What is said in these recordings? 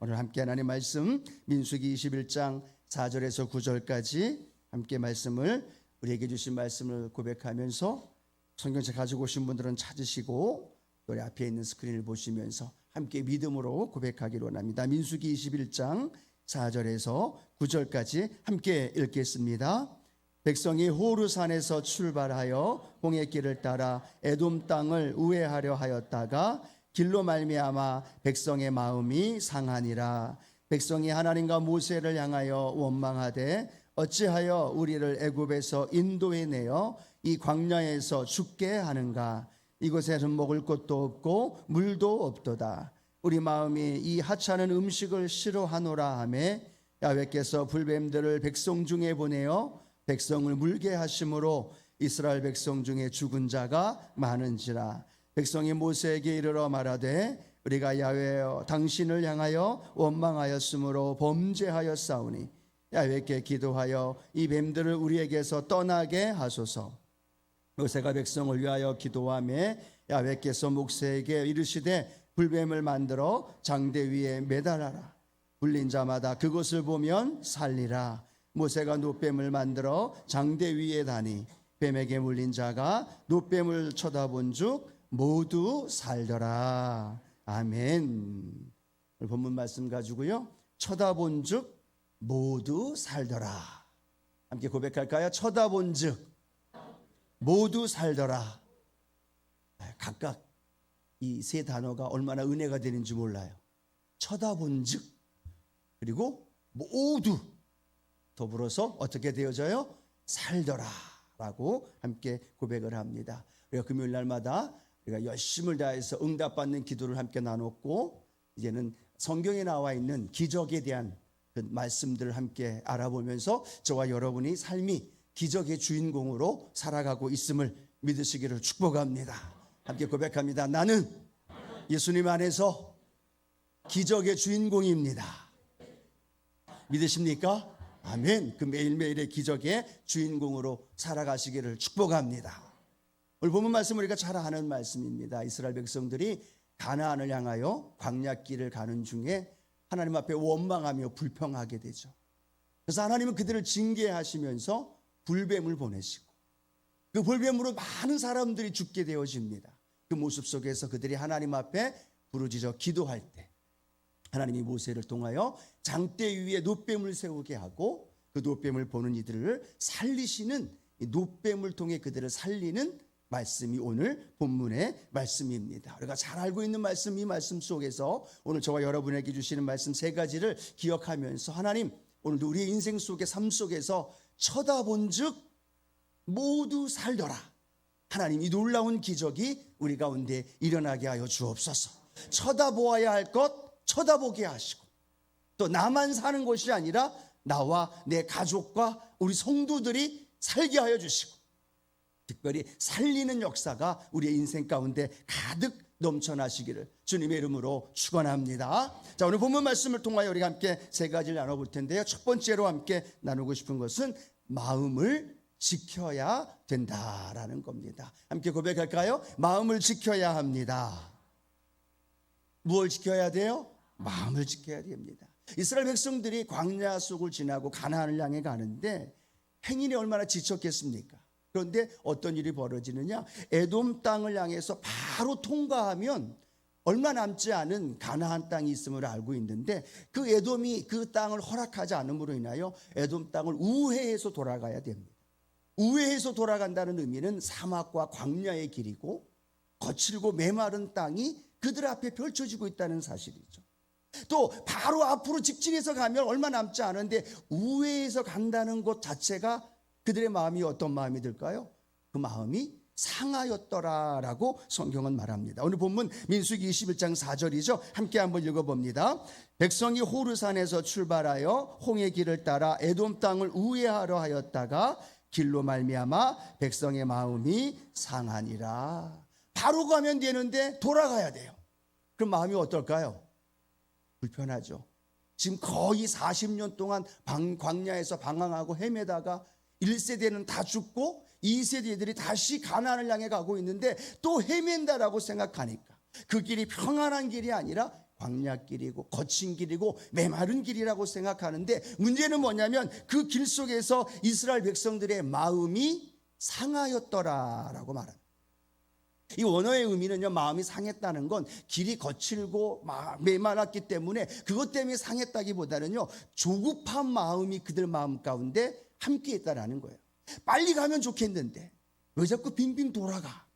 오늘 함께 하나님 말씀 민수기 21장 4절에서 9절까지 함께 말씀을 우리에게 주신 말씀을 고백하면서 성경책 가지고 오신 분들은 찾으시고 우리 앞에 있는 스크린을 보시면서 함께 믿음으로 고백하기로 원합니다. 민수기 21장 4절에서 9절까지 함께 읽겠습니다. 백성이 호르산에서 출발하여 홍해 길을 따라 에돔 땅을 우회하려 하였다가 길로 말미암아 백성의 마음이 상하니라. 백성이 하나님과 모세를 향하여 원망하되 어찌하여 우리를 애굽에서 인도해 내어 이 광야에서 죽게 하는가? 이곳에는 먹을 것도 없고 물도 없도다. 우리 마음이 이 하찮은 음식을 싫어하노라 하매 야외께서 불뱀들을 백성 중에 보내어 백성을 물게 하심으로 이스라엘 백성 중에 죽은 자가 많은지라 백성이 모세에게 이르러 말하되 우리가 야외여 당신을 향하여 원망하였으므로 범죄하였사오니 야외께 기도하여 이 뱀들을 우리에게서 떠나게 하소서. 모세가 백성을 위하여 기도하며 야외께서 목세에게 이르시되 불뱀을 만들어 장대 위에 매달아라. 불린 자마다 그것을 보면 살리라. 모세가 노뱀을 만들어 장대 위에 다니 뱀에게 물린 자가 노뱀을 쳐다본 즉 모두 살더라. 아멘. 본문 말씀 가지고요. 쳐다본 즉 모두 살더라. 함께 고백할까요? 쳐다본 즉 모두 살더라. 각각 이 세 단어가 얼마나 은혜가 되는지 몰라요. 쳐다본 즉 그리고 모두 더불어서 어떻게 되어져요? 살더라 라고 함께 고백을 합니다. 우리가 금요일 날마다 우리가 열심을 다해서 응답받는 기도를 함께 나눴고 이제는 성경에 나와 있는 기적에 대한 그 말씀들을 함께 알아보면서 저와 여러분이 삶이 기적의 주인공으로 살아가고 있음을 믿으시기를 축복합니다. 함께 고백합니다. 나는 예수님 안에서 기적의 주인공입니다. 믿으십니까? 아멘. 그 매일매일의 기적의 주인공으로 살아가시기를 축복합니다. 오늘 본문 말씀 우리가 잘 아는 말씀입니다. 이스라엘 백성들이 가나안을 향하여 광야길을 가는 중에 하나님 앞에 원망하며 불평하게 되죠. 그래서 하나님은 그들을 징계하시면서 불뱀을 보내시고 그 불뱀으로 많은 사람들이 죽게 되어집니다. 그 모습 속에서 그들이 하나님 앞에 부르짖어 기도할 때 하나님이 모세를 통하여 장대 위에 노뱀을 세우게 하고 그 노뱀을 보는 이들을 살리시는 노뱀을 통해 그들을 살리는 말씀이 오늘 본문의 말씀입니다. 우리가 잘 알고 있는 말씀 이 말씀 속에서 오늘 저와 여러분에게 주시는 말씀 세 가지를 기억하면서 하나님 오늘도 우리의 인생 속의 삶 속에서 쳐다본 즉 모두 살더라. 하나님 이 놀라운 기적이 우리 가운데 일어나게 하여 주옵소서. 쳐다보아야 할 것 쳐다보게 하시고 또 나만 사는 것이 아니라 나와 내 가족과 우리 성도들이 살게 하여 주시고 특별히 살리는 역사가 우리의 인생 가운데 가득 넘쳐나시기를 주님의 이름으로 축원합니다. 자 오늘 본문 말씀을 통하여 우리가 함께 세 가지를 나눠볼 텐데요. 첫 번째로 함께 나누고 싶은 것은 마음을 지켜야 된다라는 겁니다. 함께 고백할까요? 마음을 지켜야 합니다. 무엇을 지켜야 돼요? 마음을 지켜야 됩니다. 이스라엘 백성들이 광야 속을 지나고 가나안을 향해 가는데 행인이 얼마나 지쳤겠습니까? 그런데 어떤 일이 벌어지느냐? 에돔 땅을 향해서 바로 통과하면 얼마 남지 않은 가나안 땅이 있음을 알고 있는데 그 에돔이 그 땅을 허락하지 않음으로 인하여 에돔 땅을 우회해서 돌아가야 됩니다. 우회해서 돌아간다는 의미는 사막과 광야의 길이고 거칠고 메마른 땅이 그들 앞에 펼쳐지고 있다는 사실이죠. 또 바로 앞으로 직진해서 가면 얼마 남지 않은데 우회해서 간다는 것 자체가 그들의 마음이 어떤 마음이 들까요? 그 마음이 상하였더라라고 성경은 말합니다. 오늘 본문 민수기 21장 4절이죠. 함께 한번 읽어봅니다. 백성이 호르산에서 출발하여 홍해 길을 따라 에돔 땅을 우회하려 하였다가 길로 말미암아 백성의 마음이 상하니라. 바로 가면 되는데 돌아가야 돼요. 그럼 마음이 어떨까요? 불편하죠. 지금 거의 40년 동안 방, 광야에서 방황하고 헤매다가 1세대는 다 죽고 2세대들이 다시 가나안을 향해 가고 있는데 또 헤맨다라고 생각하니까 그 길이 평안한 길이 아니라 광야길이고 거친 길이고 메마른 길이라고 생각하는데 문제는 뭐냐면 그 길 속에서 이스라엘 백성들의 마음이 상하였더라라고 말합니다. 이 원어의 의미는요, 마음이 상했다는 건 길이 거칠고 마- 메마랐기 때문에 그것 때문에 상했다기보다는요, 조급한 마음이 그들 마음 가운데 함께 있다라는 거예요. 빨리 가면 좋겠는데, 왜 자꾸 빙빙 돌아가?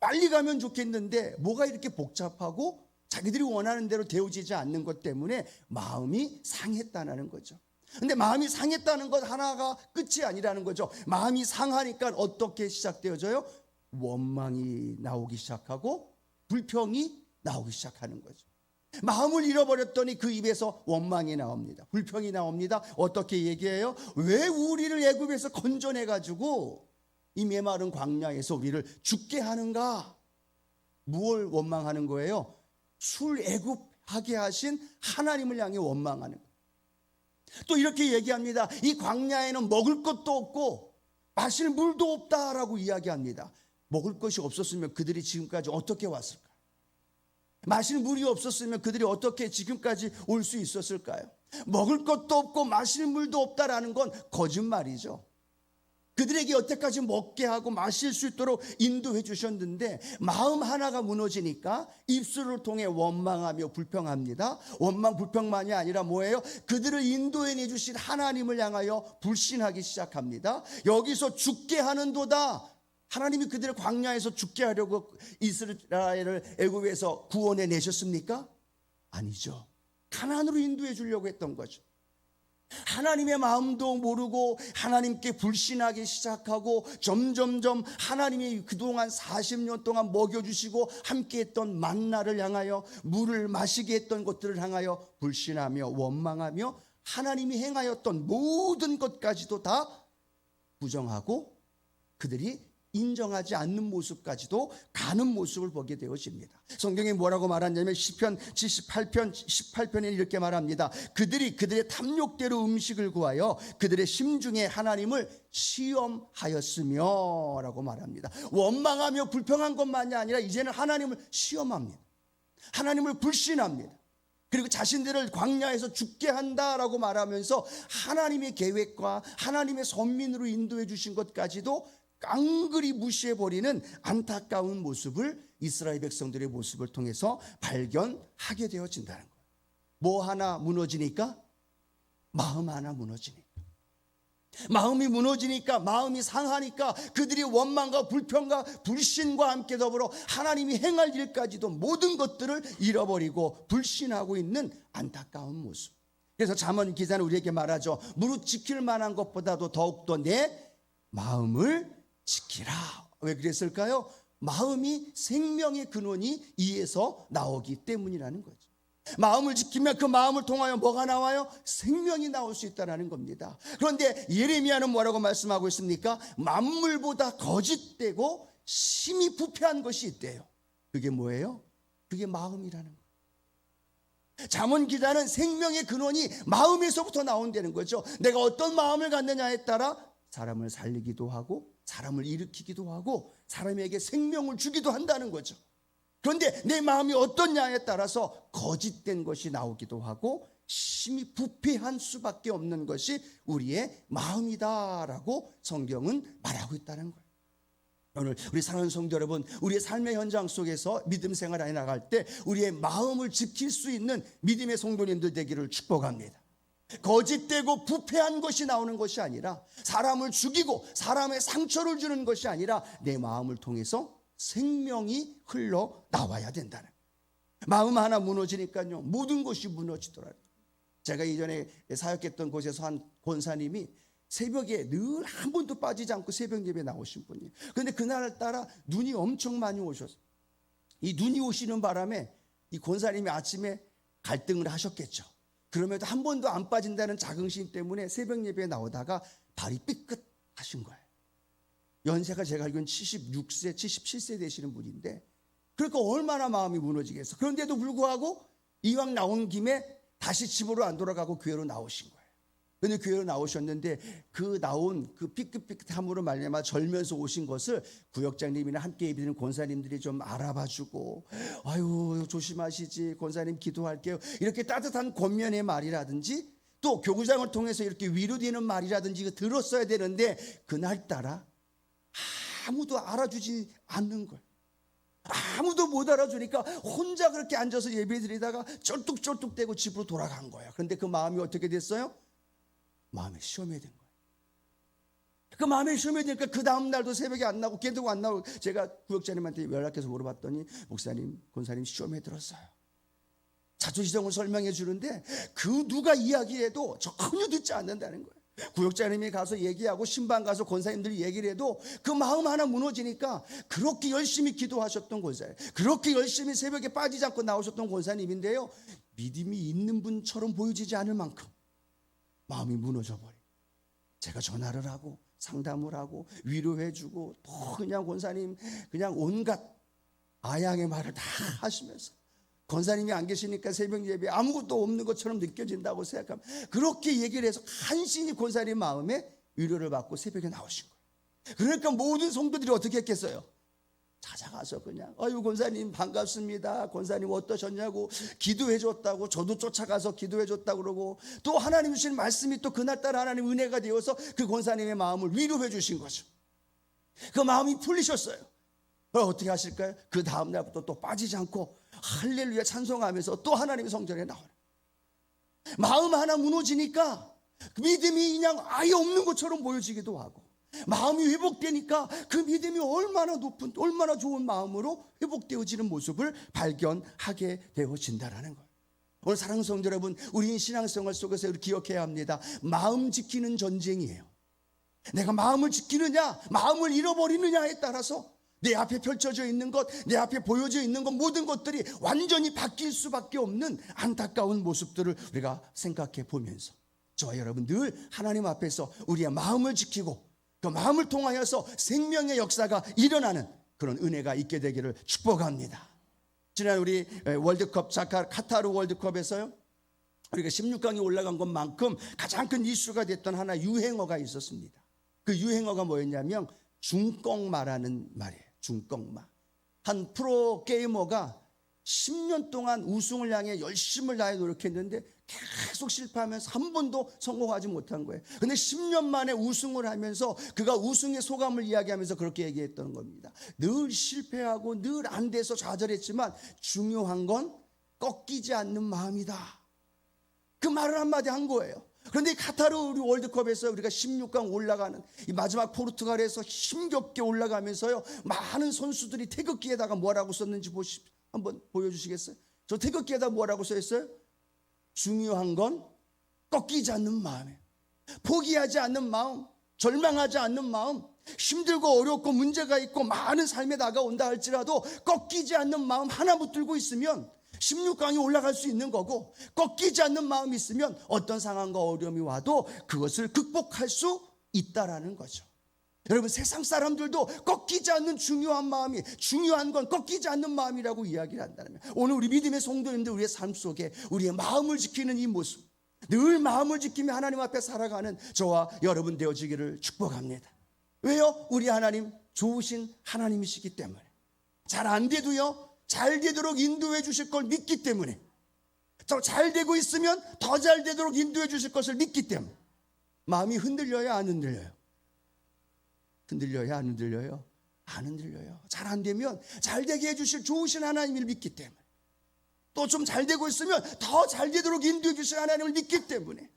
빨리 가면 좋겠는데, 뭐가 이렇게 복잡하고 자기들이 원하는 대로 되어지지 않는 것 때문에 마음이 상했다는 거죠. 근데 마음이 상했다는 것 하나가 끝이 아니라는 거죠. 마음이 상하니까 어떻게 시작되어져요? 원망이 나오기 시작하고 불평이 나오기 시작하는 거죠. 마음을 잃어버렸더니 그 입에서 원망이 나옵니다. 불평이 나옵니다. 어떻게 얘기해요? 왜 우리를 애굽에서 건져내 가지고 이 메마른 광야에서 우리를 죽게 하는가? 무엇을 원망하는 거예요? 술 애굽하게 하신 하나님을 향해 원망하는. 또 이렇게 얘기합니다. 이 광야에는 먹을 것도 없고 마실 물도 없다라고 이야기합니다. 먹을 것이 없었으면 그들이 지금까지 어떻게 왔을까? 마실 물이 없었으면 그들이 어떻게 지금까지 올 수 있었을까요? 먹을 것도 없고 마실 물도 없다라는 건 거짓말이죠. 그들에게 여태까지 먹게 하고 마실 수 있도록 인도해 주셨는데 마음 하나가 무너지니까 입술을 통해 원망하며 불평합니다. 원망 불평만이 아니라 뭐예요? 그들을 인도해 내 주신 하나님을 향하여 불신하기 시작합니다. 여기서 죽게 하는도다. 하나님이 그들을 광야에서 죽게 하려고 이스라엘을 애굽에서 구원해 내셨습니까? 아니죠. 가난으로 인도해 주려고 했던 거죠. 하나님의 마음도 모르고 하나님께 불신하기 시작하고 점점점 하나님이 그동안 40년 동안 먹여주시고 함께했던 만나를 향하여 물을 마시게 했던 것들을 향하여 불신하며 원망하며 하나님이 행하였던 모든 것까지도 다 부정하고 그들이 인정하지 않는 모습까지도 가는 모습을 보게 되어집니다. 성경에 뭐라고 말하냐면 시편 78편 18편에 이렇게 말합니다. 그들이 그들의 탐욕대로 음식을 구하여 그들의 심중에 하나님을 시험하였으며라고 말합니다. 원망하며 불평한 것만이 아니라 이제는 하나님을 시험합니다. 하나님을 불신합니다. 그리고 자신들을 광야에서 죽게 한다라고 말하면서 하나님의 계획과 하나님의 선민으로 인도해 주신 것까지도 깡그리 무시해 버리는 안타까운 모습을 이스라엘 백성들의 모습을 통해서 발견하게 되어진다는 거예요. 뭐 하나 무너지니까 마음 하나 무너지니까 마음이 무너지니까 마음이 상하니까 그들이 원망과 불평과 불신과 함께 더불어 하나님이 행할 일까지도 모든 것들을 잃어버리고 불신하고 있는 안타까운 모습. 그래서 잠언 기자는 우리에게 말하죠. 무릇 지킬 만한 것보다도 더욱더 내 마음을 지키라. 왜 그랬을까요? 마음이 생명의 근원이 이에서 나오기 때문이라는 거죠. 마음을 지키면 그 마음을 통하여 뭐가 나와요? 생명이 나올 수 있다는 겁니다. 그런데 예레미야는 뭐라고 말씀하고 있습니까? 만물보다 거짓되고 심히 부패한 것이 있대요. 그게 뭐예요? 그게 마음이라는 거예요. 잠언 기자는 생명의 근원이 마음에서부터 나온다는 거죠. 내가 어떤 마음을 갖느냐에 따라 사람을 살리기도 하고 사람을 일으키기도 하고 사람에게 생명을 주기도 한다는 거죠. 그런데 내 마음이 어떻냐에 따라서 거짓된 것이 나오기도 하고 심히 부패한 수밖에 없는 것이 우리의 마음이다라고 성경은 말하고 있다는 거예요. 오늘 우리 사랑하는 성도 여러분, 우리의 삶의 현장 속에서 믿음 생활에 나갈 때 우리의 마음을 지킬 수 있는 믿음의 성도님들 되기를 축복합니다. 거짓되고 부패한 것이 나오는 것이 아니라 사람을 죽이고 사람의 상처를 주는 것이 아니라 내 마음을 통해서 생명이 흘러 나와야 된다는 마음 하나 무너지니까요 모든 것이 무너지더라고요. 제가 이전에 사역했던 곳에서 한 권사님이 새벽에 늘 한 번도 빠지지 않고 새벽 예배 나오신 분이에요. 그런데 그날 따라 눈이 엄청 많이 오셨어요. 이 눈이 오시는 바람에 이 권사님이 아침에 갈등을 하셨겠죠. 그럼에도 한 번도 안 빠진다는 자긍심 때문에 새벽 예배에 나오다가 발이 삐끗하신 거예요. 연세가 제가 알기로는 76세, 77세 되시는 분인데 그러니까 얼마나 마음이 무너지겠어. 그런데도 불구하고 이왕 나온 김에 다시 집으로 안 돌아가고 교회로 나오신 거예요. 근데 교회로 나오셨는데 그 나온 그 삐끗삐끗함으로 말미암아 절면서 오신 것을 구역장님이나 함께 예비드리는 권사님들이 좀 알아봐주고 아유 조심하시지 권사님 기도할게요 이렇게 따뜻한 권면의 말이라든지 또 교구장을 통해서 이렇게 위로되는 말이라든지 들었어야 되는데 그날따라 아무도 알아주지 않는 거예요. 아무도 못 알아주니까 혼자 그렇게 앉아서 예배 드리다가 쩔뚝쩔뚝대고 집으로 돌아간 거야. 그런데 그 마음이 어떻게 됐어요? 마음에 시험이 된 거예요. 그 마음에 시험이 되니까 그 다음 날도 새벽에 안 나고 걔도 안 나고 제가 구역자님한테 연락해서 물어봤더니 목사님, 권사님 시험에 들었어요. 자초지정을 설명해 주는데 그 누가 이야기해도 전혀 듣지 않는다는 거예요. 구역자님이 가서 얘기하고 신방 가서 권사님들이 얘기를 해도 그 마음 하나 무너지니까 그렇게 열심히 기도하셨던 권사님, 그렇게 열심히 새벽에 빠지지 않고 나오셨던 권사님인데요. 믿음이 있는 분처럼 보여지지 않을 만큼 마음이 무너져 버려. 제가 전화를 하고 상담을 하고 위로해 주고 또 그냥 권사님 그냥 온갖 아양의 말을 다 하시면서 권사님이 안 계시니까 새벽 예배 아무것도 없는 것처럼 느껴진다고 생각하면 그렇게 얘기를 해서 간신히 권사님 마음에 위로를 받고 새벽에 나오신 거예요. 그러니까 모든 성도들이 어떻게 했겠어요? 찾아가서 그냥 아유 권사님 반갑습니다. 권사님 어떠셨냐고 기도해 줬다고 저도 쫓아가서 기도해 줬다고 그러고 또 하나님 주신 말씀이 또 그날따라 하나님 은혜가 되어서 그 권사님의 마음을 위로해 주신 거죠. 그 마음이 풀리셨어요. 그럼 어떻게 하실까요? 그 다음 날부터 또 빠지지 않고 할렐루야 찬송하면서 또 하나님의 성전에 나오는 마음 하나 무너지니까 믿음이 그냥 아예 없는 것처럼 보여지기도 하고 마음이 회복되니까 그 믿음이 얼마나 높은 얼마나 좋은 마음으로 회복되어지는 모습을 발견하게 되어진다라는 거예요. 오늘 사랑하는 성도 여러분, 우리는 신앙생활 속에서 기억해야 합니다. 마음 지키는 전쟁이에요. 내가 마음을 지키느냐, 마음을 잃어버리느냐에 따라서 내 앞에 펼쳐져 있는 것, 내 앞에 보여져 있는 것, 모든 것들이 완전히 바뀔 수밖에 없는 안타까운 모습들을 우리가 생각해 보면서 저와 여러분 늘 하나님 앞에서 우리의 마음을 지키고 그 마음을 통하여서 생명의 역사가 일어나는 그런 은혜가 있게 되기를 축복합니다. 지난 우리 월드컵 자카 카타르 월드컵에서요. 우리가 16강에 올라간 것만큼 가장 큰 이슈가 됐던 하나 유행어가 있었습니다. 그 유행어가 뭐였냐면 중꺽마라는 말이에요. 중꺽마. 한 프로 게이머가 10년 동안 우승을 향해 열심을 다해 노력했는데 계속 실패하면서 한 번도 성공하지 못한 거예요. 근데 10년 만에 우승을 하면서 그가 우승의 소감을 이야기하면서 그렇게 얘기했던 겁니다. 늘 실패하고 늘 안 돼서 좌절했지만 중요한 건 꺾이지 않는 마음이다. 그 말을 한마디 한 거예요. 그런데 카타르 우리 월드컵에서 우리가 16강 올라가는 이 마지막 포르투갈에서 힘겹게 올라가면서요 많은 선수들이 태극기에다가 뭐라고 썼는지 보시 한번 보여주시겠어요? 저 태극기에다 뭐라고 써 있어요? 중요한 건 꺾이지 않는 마음이에요. 포기하지 않는 마음, 절망하지 않는 마음, 힘들고 어렵고 문제가 있고 많은 삶에 다가온다 할지라도 꺾이지 않는 마음 하나 붙들고 있으면 16강에 올라갈 수 있는 거고 꺾이지 않는 마음이 있으면 어떤 상황과 어려움이 와도 그것을 극복할 수 있다라는 거죠. 여러분 세상 사람들도 꺾이지 않는 중요한 마음이 중요한 건 꺾이지 않는 마음이라고 이야기를 한다면 오늘 우리 믿음의 성도님들 우리의 삶 속에 우리의 마음을 지키는 이 모습 늘 마음을 지키며 하나님 앞에 살아가는 저와 여러분 되어지기를 축복합니다. 왜요? 우리 하나님 좋으신 하나님이시기 때문에 잘 안 돼도요 잘 되도록 인도해 주실 걸 믿기 때문에 더 잘 되고 있으면 더 잘 되도록 인도해 주실 것을 믿기 때문에 마음이 흔들려야 안 흔들려요. 흔들려야 안 흔들려요? 안 흔들려요. 잘 안 되면 잘 되게 해주실 좋으신 하나님을 믿기 때문에 또 좀 잘 되고 있으면 더 잘 되도록 인도해 주실 하나님을 믿기 때문에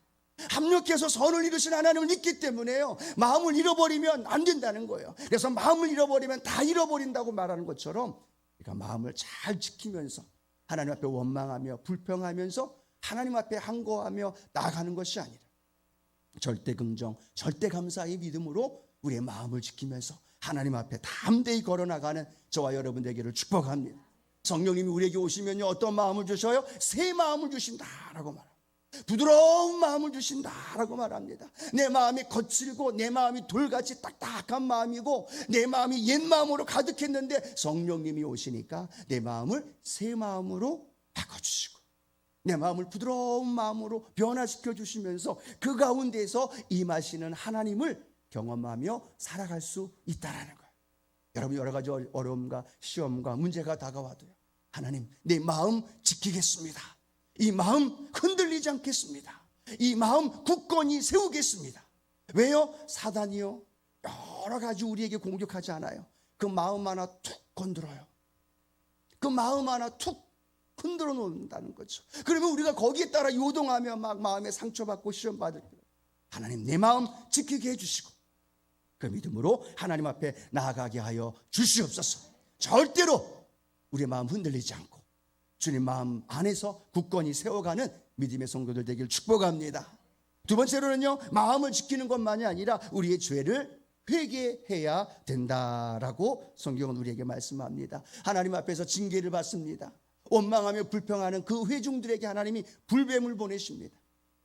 합력해서 선을 이루신 하나님을 믿기 때문에요. 마음을 잃어버리면 안 된다는 거예요. 그래서 마음을 잃어버리면 다 잃어버린다고 말하는 것처럼 그러니까 마음을 잘 지키면서 하나님 앞에 원망하며 불평하면서 하나님 앞에 항거하며 나아가는 것이 아니라 절대 긍정, 절대 감사의 믿음으로 우리의 마음을 지키면서 하나님 앞에 담대히 걸어나가는 저와 여러분 되기를 축복합니다. 성령님이 우리에게 오시면요 어떤 마음을 주셔요? 새 마음을 주신다라고 말합니다. 부드러운 마음을 주신다라고 말합니다. 내 마음이 거칠고 내 마음이 돌같이 딱딱한 마음이고 내 마음이 옛 마음으로 가득했는데 성령님이 오시니까 내 마음을 새 마음으로 바꿔주시고 내 마음을 부드러운 마음으로 변화시켜 주시면서 그 가운데서 임하시는 하나님을 경험하며 살아갈 수 있다라는 거예요. 여러분 여러 가지 어려움과 시험과 문제가 다가와도요. 하나님 내 마음 지키겠습니다. 이 마음 흔들리지 않겠습니다. 이 마음 굳건히 세우겠습니다. 왜요? 사단이요. 여러 가지 우리에게 공격하지 않아요. 그 마음 하나 툭 건드려요. 그 마음 하나 툭 흔들어 놓는다는 거죠. 그러면 우리가 거기에 따라 요동하며 막 마음에 상처받고 시험받을 때 하나님 내 마음 지키게 해주시고 그 믿음으로 하나님 앞에 나아가게 하여 주시옵소서. 절대로 우리의 마음 흔들리지 않고 주님 마음 안에서 굳건히 세워가는 믿음의 성도들 되길 축복합니다. 두 번째로는요, 마음을 지키는 것만이 아니라 우리의 죄를 회개해야 된다라고 성경은 우리에게 말씀합니다. 하나님 앞에서 징계를 받습니다. 원망하며 불평하는 그 회중들에게 하나님이 불뱀을 보내십니다.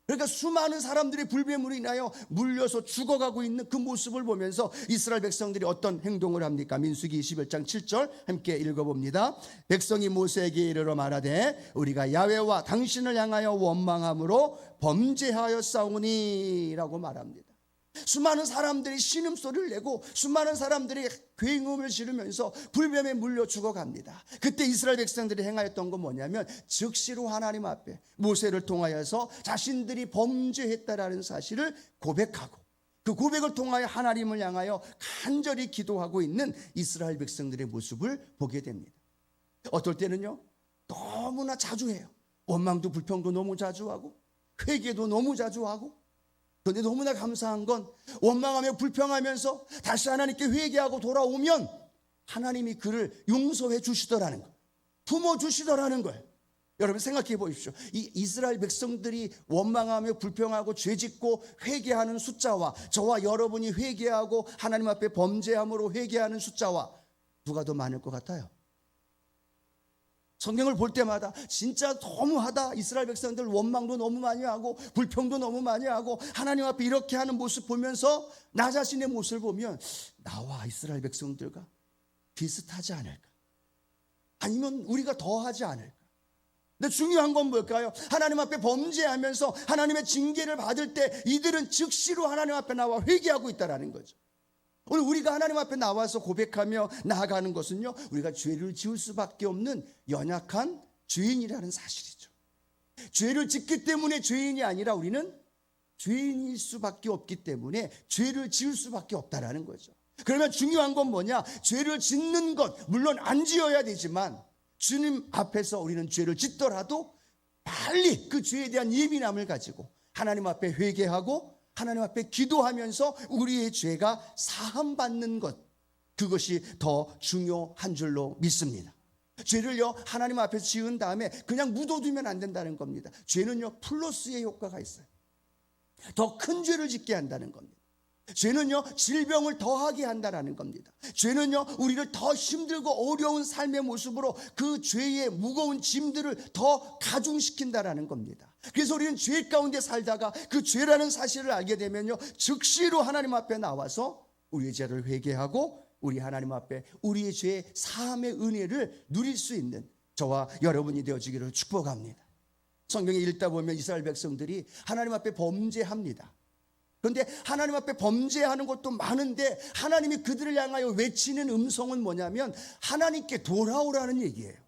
그러니까 수많은 사람들의 불뱀으로 인하여 물려서 죽어가고 있는 그 모습을 보면서 이스라엘 백성들이 어떤 행동을 합니까? 민수기 21장 7절 함께 읽어봅니다. 백성이 모세에게 이르러 말하되 우리가 야외와 당신을 향하여 원망함으로 범죄하여 싸우니라고 말합니다. 수많은 사람들이 신음소리를 내고 수많은 사람들이 굉음을 지르면서 불뱀에 물려 죽어갑니다. 그때 이스라엘 백성들이 행하였던 건 뭐냐면 즉시로 하나님 앞에 모세를 통하여서 자신들이 범죄했다라는 사실을 고백하고 그 고백을 통하여 하나님을 향하여 간절히 기도하고 있는 이스라엘 백성들의 모습을 보게 됩니다. 어떨 때는요 너무나 자주 해요. 원망도 불평도 너무 자주 하고 회개도 너무 자주 하고 그런데 너무나 감사한 건 원망하며 불평하면서 다시 하나님께 회개하고 돌아오면 하나님이 그를 용서해 주시더라는 거. 품어 주시더라는 거예요. 여러분 생각해 보십시오. 이 이스라엘 백성들이 원망하며 불평하고 죄짓고 회개하는 숫자와 저와 여러분이 회개하고 하나님 앞에 범죄함으로 회개하는 숫자와 누가 더 많을 것 같아요? 성경을 볼 때마다 진짜 너무하다. 이스라엘 백성들 원망도 너무 많이 하고 불평도 너무 많이 하고 하나님 앞에 이렇게 하는 모습 보면서 나 자신의 모습을 보면 나와 이스라엘 백성들과 비슷하지 않을까? 아니면 우리가 더 하지 않을까? 근데 중요한 건 뭘까요? 하나님 앞에 범죄하면서 하나님의 징계를 받을 때 이들은 즉시로 하나님 앞에 나와 회개하고 있다라는 거죠. 오늘 우리가 하나님 앞에 나와서 고백하며 나아가는 것은요, 우리가 죄를 지을 수밖에 없는 연약한 죄인이라는 사실이죠. 죄를 짓기 때문에 죄인이 아니라 우리는 죄인일 수밖에 없기 때문에 죄를 지을 수밖에 없다라는 거죠. 그러면 중요한 건 뭐냐? 죄를 짓는 것, 물론 안 지어야 되지만 주님 앞에서 우리는 죄를 짓더라도 빨리 그 죄에 대한 예민함을 가지고 하나님 앞에 회개하고 하나님 앞에 기도하면서 우리의 죄가 사함받는 것 그것이 더 중요한 줄로 믿습니다. 죄를요 하나님 앞에 지은 다음에 그냥 묻어두면 안 된다는 겁니다. 죄는요 플러스의 효과가 있어요. 더 큰 죄를 짓게 한다는 겁니다. 죄는요 질병을 더하게 한다라는 겁니다. 죄는요 우리를 더 힘들고 어려운 삶의 모습으로 그 죄의 무거운 짐들을 더 가중시킨다라는 겁니다. 그래서 우리는 죄 가운데 살다가 그 죄라는 사실을 알게 되면요. 즉시로 하나님 앞에 나와서 우리의 죄를 회개하고 우리 하나님 앞에 우리의 죄의 사함의 은혜를 누릴 수 있는 저와 여러분이 되어지기를 축복합니다. 성경에 읽다 보면 이스라엘 백성들이 하나님 앞에 범죄합니다. 그런데 하나님 앞에 범죄하는 것도 많은데 하나님이 그들을 향하여 외치는 음성은 뭐냐면 하나님께 돌아오라는 얘기예요.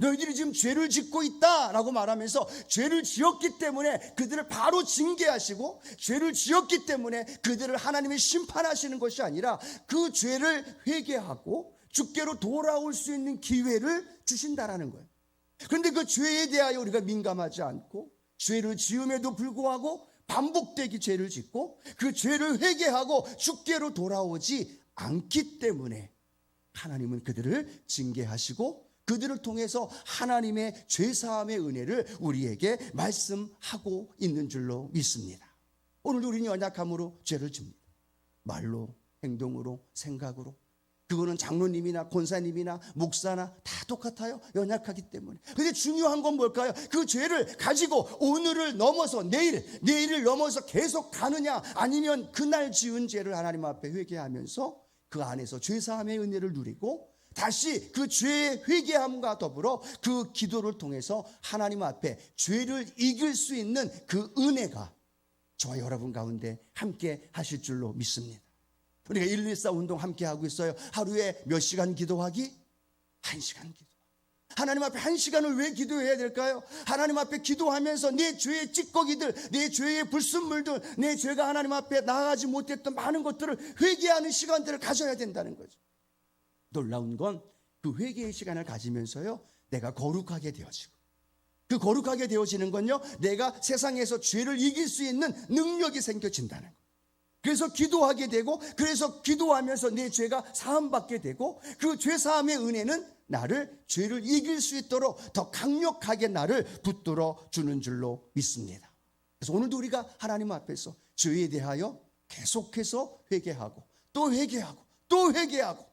너희들이 지금 죄를 짓고 있다라고 말하면서 죄를 지었기 때문에 그들을 바로 징계하시고 죄를 지었기 때문에 그들을 하나님이 심판하시는 것이 아니라 그 죄를 회개하고 주께로 돌아올 수 있는 기회를 주신다라는 거예요. 그런데 그 죄에 대하여 우리가 민감하지 않고 죄를 지음에도 불구하고 반복되기 죄를 짓고 그 죄를 회개하고 주께로 돌아오지 않기 때문에 하나님은 그들을 징계하시고 그들을 통해서 하나님의 죄사함의 은혜를 우리에게 말씀하고 있는 줄로 믿습니다. 오늘 우리는 연약함으로 죄를 집니다. 말로, 행동으로, 생각으로. 그거는 장로님이나 권사님이나 목사나 다 똑같아요. 연약하기 때문에. 근데 중요한 건 뭘까요? 그 죄를 가지고 오늘을 넘어서 내일, 내일을 넘어서 계속 가느냐 아니면 그날 지은 죄를 하나님 앞에 회개하면서 그 안에서 죄사함의 은혜를 누리고 다시 그 죄의 회개함과 더불어 그 기도를 통해서 하나님 앞에 죄를 이길 수 있는 그 은혜가 저와 여러분 가운데 함께 하실 줄로 믿습니다. 우리가 114 운동 함께 하고 있어요. 하루에 몇 시간 기도하기? 한 시간 기도. 하나님 앞에 한 시간을 왜 기도해야 될까요? 하나님 앞에 기도하면서 내 죄의 찌꺼기들, 내 죄의 불순물들, 내 죄가 하나님 앞에 나아가지 못했던 많은 것들을 회개하는 시간들을 가져야 된다는 거죠. 놀라운 건 그 회개의 시간을 가지면서요, 내가 거룩하게 되어지고, 그 거룩하게 되어지는 건요, 내가 세상에서 죄를 이길 수 있는 능력이 생겨진다는 거예요. 그래서 기도하게 되고, 그래서 기도하면서 내 죄가 사함받게 되고, 그 죄 사함의 은혜는 나를 죄를 이길 수 있도록 더 강력하게 나를 붙들어 주는 줄로 믿습니다. 그래서 오늘도 우리가 하나님 앞에서 죄에 대하여 계속해서 회개하고, 또 회개하고, 또 회개하고,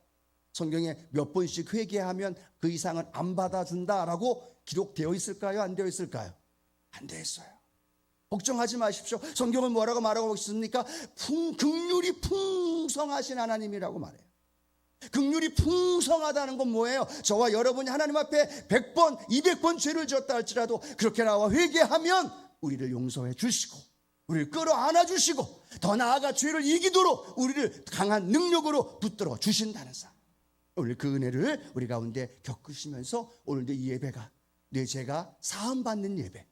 성경에 몇 번씩 회개하면 그 이상은 안 받아준다라고 기록되어 있을까요? 안 되어 있을까요? 안 되어 있어요. 걱정하지 마십시오. 성경은 뭐라고 말하고 있습니까? 풍, 극률이 풍성하신 하나님이라고 말해요. 극률이 풍성하다는 건 뭐예요? 저와 여러분이 하나님 앞에 100번, 200번 죄를 지었다 할지라도 그렇게 나와 회개하면 우리를 용서해 주시고 우리를 끌어안아 주시고 더 나아가 죄를 이기도록 우리를 강한 능력으로 붙들어 주신다는 사람. 오늘 그 은혜를 우리 가운데 겪으시면서 오늘도 이 예배가 내 죄가 사함받는 예배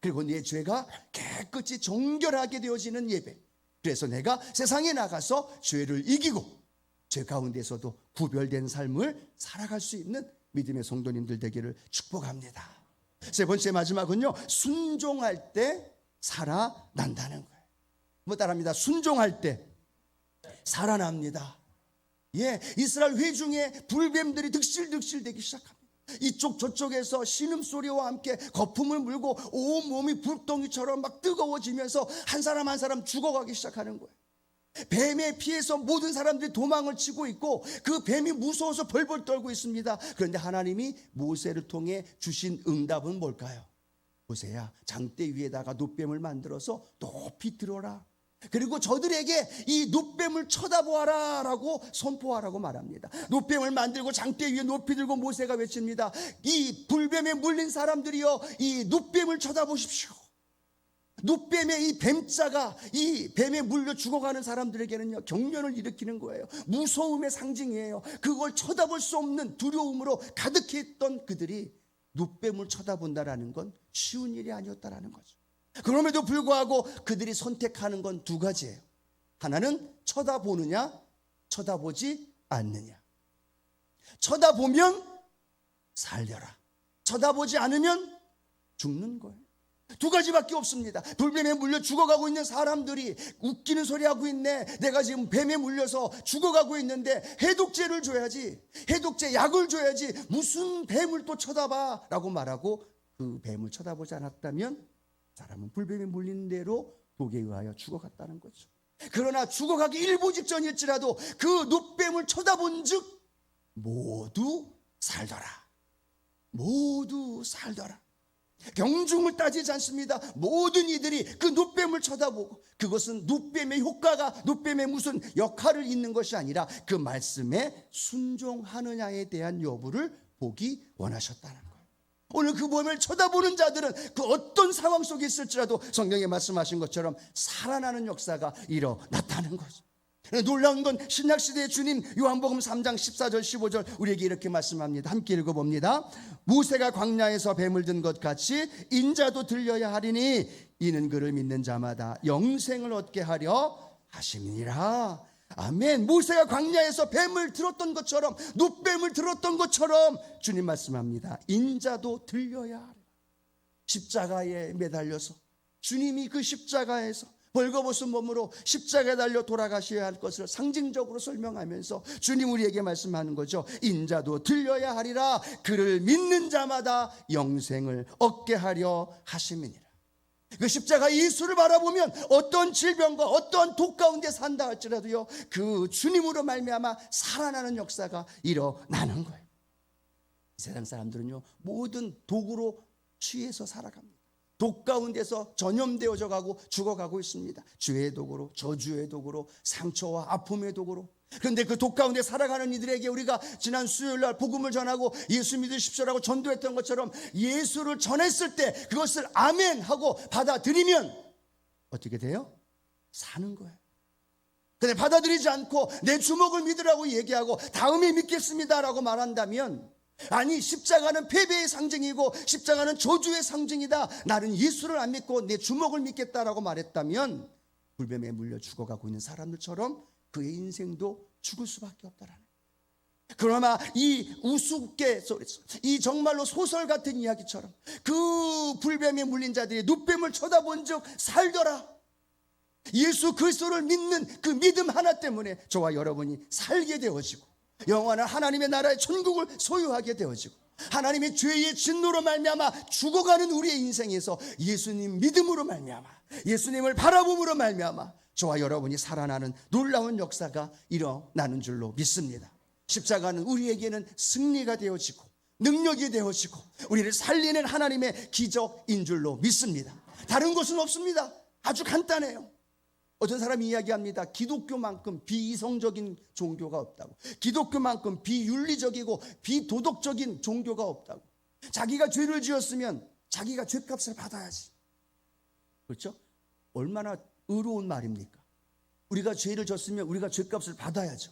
그리고 내 죄가 깨끗이 정결하게 되어지는 예배 그래서 내가 세상에 나가서 죄를 이기고 죄 가운데서도 구별된 삶을 살아갈 수 있는 믿음의 성도님들 되기를 축복합니다. 세 번째 마지막은요. 순종할 때 살아난다는 거예요. 뭐 따라합니다. 순종할 때 살아납니다. 예, 이스라엘 회중에 불뱀들이 득실득실 되기 시작합니다. 이쪽 저쪽에서 신음소리와 함께 거품을 물고 온 몸이 불덩이처럼 막 뜨거워지면서 한 사람 한 사람 죽어가기 시작하는 거예요. 뱀에 피해서 모든 사람들이 도망을 치고 있고 그 뱀이 무서워서 벌벌 떨고 있습니다. 그런데 하나님이 모세를 통해 주신 응답은 뭘까요? 모세야 장대 위에다가 노뱀을 만들어서 높이 들어라. 그리고 저들에게 이 노뱀을 쳐다보아라 라고 선포하라고 말합니다. 노뱀을 만들고 장대 위에 높이 들고 모세가 외칩니다. 이 불뱀에 물린 사람들이여 이 노뱀을 쳐다보십시오. 노뱀의 이 뱀자가 이 뱀에 물려 죽어가는 사람들에게는요 경련을 일으키는 거예요. 무서움의 상징이에요. 그걸 쳐다볼 수 없는 두려움으로 가득했던 그들이 노뱀을 쳐다본다라는 건 쉬운 일이 아니었다라는 거죠. 그럼에도 불구하고 그들이 선택하는 건 두 가지예요. 하나는 쳐다보느냐, 쳐다보지 않느냐. 쳐다보면 살려라. 쳐다보지 않으면 죽는 거예요. 두 가지밖에 없습니다. 돌뱀에 물려 죽어가고 있는 사람들이 웃기는 소리 하고 있네. 내가 지금 뱀에 물려서 죽어가고 있는데 해독제를 줘야지. 해독제 약을 줘야지. 무슨 뱀을 또 쳐다봐. 라고 말하고 그 뱀을 쳐다보지 않았다면 사람은 불뱀에 물린 대로 독에 의하여 죽어갔다는 거죠. 그러나 죽어가기 일보 직전일지라도 그 노뱀을 쳐다본 즉 모두 살더라. 모두 살더라. 경중을 따지지 않습니다. 모든 이들이 그 노뱀을 쳐다보고 그것은 노뱀의 효과가 노뱀의 무슨 역할을 있는 것이 아니라 그 말씀에 순종하느냐에 대한 여부를 보기 원하셨다는. 오늘 그 몸을 쳐다보는 자들은 그 어떤 상황 속에 있을지라도 성경에 말씀하신 것처럼 살아나는 역사가 일어났다는 거죠. 놀라운 건 신약시대의 주님 요한복음 3장 14절 15절 우리에게 이렇게 말씀합니다. 함께 읽어봅니다. 무세가 광야에서 뱀을 든 것 같이 인자도 들려야 하리니 이는 그를 믿는 자마다 영생을 얻게 하려 하심이니라. 아멘. 모세가 광야에서 뱀을 들었던 것처럼 노뱀을 들었던 것처럼 주님 말씀합니다. 인자도 들려야 하라. 십자가에 매달려서 주님이 그 십자가에서 벌거벗은 몸으로 십자가에 달려 돌아가셔야 할 것을 상징적으로 설명하면서 주님 우리에게 말씀하는 거죠. 인자도 들려야 하리라. 그를 믿는 자마다 영생을 얻게 하려 하심이니라. 그 십자가 예수를 바라보면 어떤 질병과 어떤 독 가운데 산다 할지라도요. 그 주님으로 말미암아 살아나는 역사가 일어나는 거예요. 세상 사람들은요. 모든 독으로 취해서 살아갑니다. 독 가운데서 전염되어져 가고 죽어가고 있습니다. 죄의 독으로, 저주의 독으로, 상처와 아픔의 독으로. 그런데 그 독 가운데 살아가는 이들에게 우리가 지난 수요일 날 복음을 전하고 예수 믿으십시오라고 전도했던 것처럼 예수를 전했을 때 그것을 아멘 하고 받아들이면 어떻게 돼요? 사는 거예요. 근데 받아들이지 않고 내 주먹을 믿으라고 얘기하고 다음에 믿겠습니다라고 말한다면 아니 십자가는 패배의 상징이고 십자가는 저주의 상징이다. 나는 예수를 안 믿고 내 주먹을 믿겠다라고 말했다면 불뱀에 물려 죽어가고 있는 사람들처럼 그의 인생도 죽을 수밖에 없다라는. 그러나 이 우스갯소리, 이 정말로 소설 같은 이야기처럼 그 불뱀에 물린 자들이 눕뱀을 쳐다본 즉 살더라. 예수 그리스도를 믿는 그 믿음 하나 때문에 저와 여러분이 살게 되어지고 영원한 하나님의 나라의 천국을 소유하게 되어지고 하나님의 죄의 진노로 말미암아 죽어가는 우리의 인생에서 예수님 믿음으로 말미암아 예수님을 바라봄으로 말미암아 저와 여러분이 살아나는 놀라운 역사가 일어나는 줄로 믿습니다. 십자가는 우리에게는 승리가 되어지고 능력이 되어지고 우리를 살리는 하나님의 기적인 줄로 믿습니다. 다른 것은 없습니다. 아주 간단해요. 어떤 사람이 이야기합니다. 기독교만큼 비이성적인 종교가 없다고. 기독교만큼 비윤리적이고 비도덕적인 종교가 없다고. 자기가 죄를 지었으면 자기가 죄값을 받아야지. 그렇죠? 얼마나 의로운 말입니까? 우리가 죄를 졌으면 우리가 죄값을 받아야죠.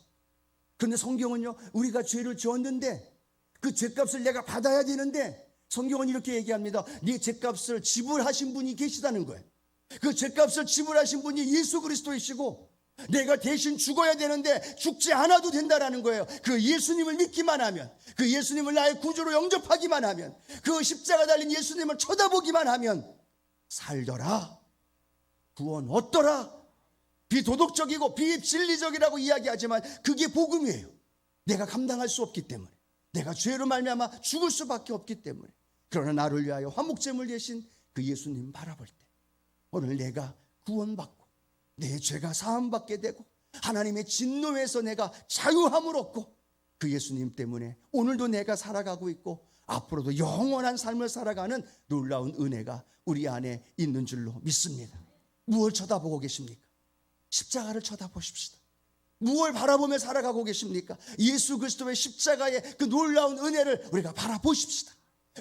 그런데 성경은요, 우리가 죄를 지었는데 그 죄값을 내가 받아야 되는데 성경은 이렇게 얘기합니다. 네 죄값을 지불하신 분이 계시다는 거예요. 그 죄값을 지불하신 분이 예수 그리스도이시고 내가 대신 죽어야 되는데 죽지 않아도 된다라는 거예요. 그 예수님을 믿기만 하면, 그 예수님을 나의 구주로 영접하기만 하면, 그 십자가 달린 예수님을 쳐다보기만 하면 살더라. 구원 얻더라. 비도덕적이고 비진리적이라고 이야기하지만 그게 복음이에요. 내가 감당할 수 없기 때문에. 내가 죄로 말미암아 죽을 수밖에 없기 때문에. 그러나 나를 위하여 화목제물 대신 그 예수님 바라볼 때 오늘 내가 구원받고 내 죄가 사함받게 되고 하나님의 진노에서 내가 자유함을 얻고 그 예수님 때문에 오늘도 내가 살아가고 있고 앞으로도 영원한 삶을 살아가는 놀라운 은혜가 우리 안에 있는 줄로 믿습니다. 무엇을 쳐다보고 계십니까? 십자가를 쳐다보십시다. 무엇을 바라보며 살아가고 계십니까? 예수 그리스도의 십자가의 그 놀라운 은혜를 우리가 바라보십시다.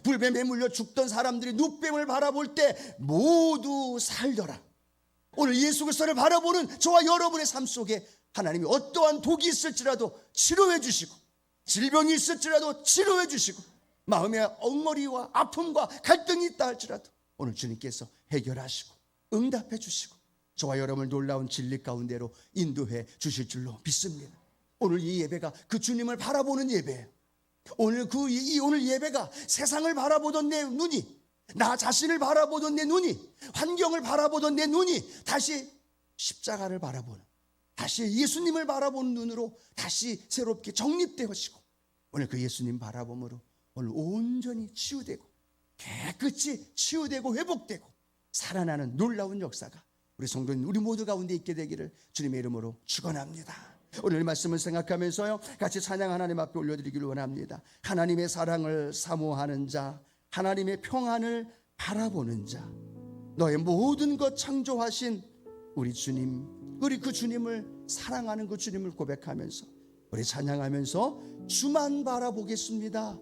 불뱀에 물려 죽던 사람들이 눕뱀을 바라볼 때 모두 살더라. 오늘 예수 그리스도를 바라보는 저와 여러분의 삶 속에 하나님이 어떠한 독이 있을지라도 치료해 주시고 질병이 있을지라도 치료해 주시고 마음의 엉머리와 아픔과 갈등이 있다 할지라도 오늘 주님께서 해결하시고 응답해 주시고 저와 여러분을 놀라운 진리 가운데로 인도해 주실 줄로 믿습니다. 오늘 이 예배가 그 주님을 바라보는 예배예요. 오늘 그 이 오늘 예배가 세상을 바라보던 내 눈이 나 자신을 바라보던 내 눈이 환경을 바라보던 내 눈이 다시 십자가를 바라보는 다시 예수님을 바라보는 눈으로 다시 새롭게 정립되어지고 오늘 그 예수님 바라봄으로 오늘 온전히 치유되고 깨끗이 치유되고 회복되고 살아나는 놀라운 역사가 우리 성도님 우리 모두 가운데 있게 되기를 주님의 이름으로 축원합니다. 오늘 말씀을 생각하면서요 같이 찬양 하나님 앞에 올려드리기를 원합니다. 하나님의 사랑을 사모하는 자, 하나님의 평안을 바라보는 자, 너의 모든 것 창조하신 우리 주님, 우리 그 주님을 사랑하는 그 주님을 고백하면서 우리 찬양하면서 주만 바라보겠습니다.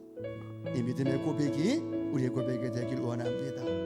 이 믿음의 고백이 우리의 고백이 되길 원합니다.